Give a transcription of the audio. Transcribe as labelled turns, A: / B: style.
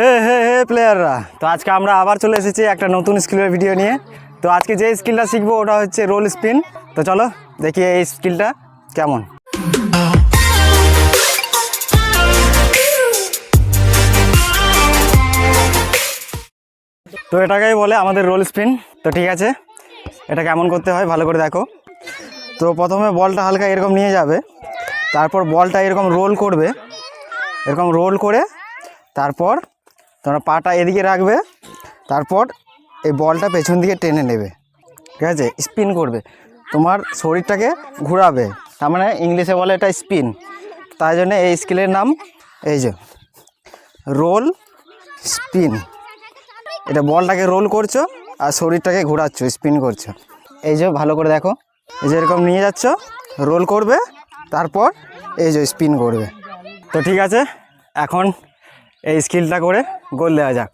A: হে হে হে প্লেয়াররা তো আজকে আমরা আবার চলে এসেছি একটা নতুন স্কিলের ভিডিও নিয়ে। তো আজকে যে স্কিলটা শিখব ওটা হচ্ছে রোল স্পিন তো চলো, দেখি এই স্কিলটা কেমন। তো এটাকেই বলে আমাদের রোল স্পিন তো ঠিক আছে, এটা কেমন করতে হয় ভালো করে দেখো। তো প্রথমে বলটা হালকা এরকম নিয়ে যাবে, তারপর বলটা এরকম রোল করবে। এরকম রোল করে, তারপর তোমরা পাটা এদিকে রাখবে, তারপর এই বলটা পেছন দিকে টেনে নেবে। ঠিক আছে? স্পিন করবে। তোমার শরীরটাকে ঘোরাবে। তার মানে ইংলিশে বলে এটা স্পিন। তাই জন্য এই স্কিলের নাম এই যে, রোল স্পিন। এটা বলটাকে রোল করছ আর শরীরটাকে ঘোরাচ্ছ, স্পিন করছ। এই যে, ভালো করে দেখো। এই যে এরকম নিয়ে যাচ্ছ, রোল করবে, তারপর এই যে স্পিন করবে। তো ঠিক আছে? এখন এই স্কিলটা করে গোল দেওয়া যাক।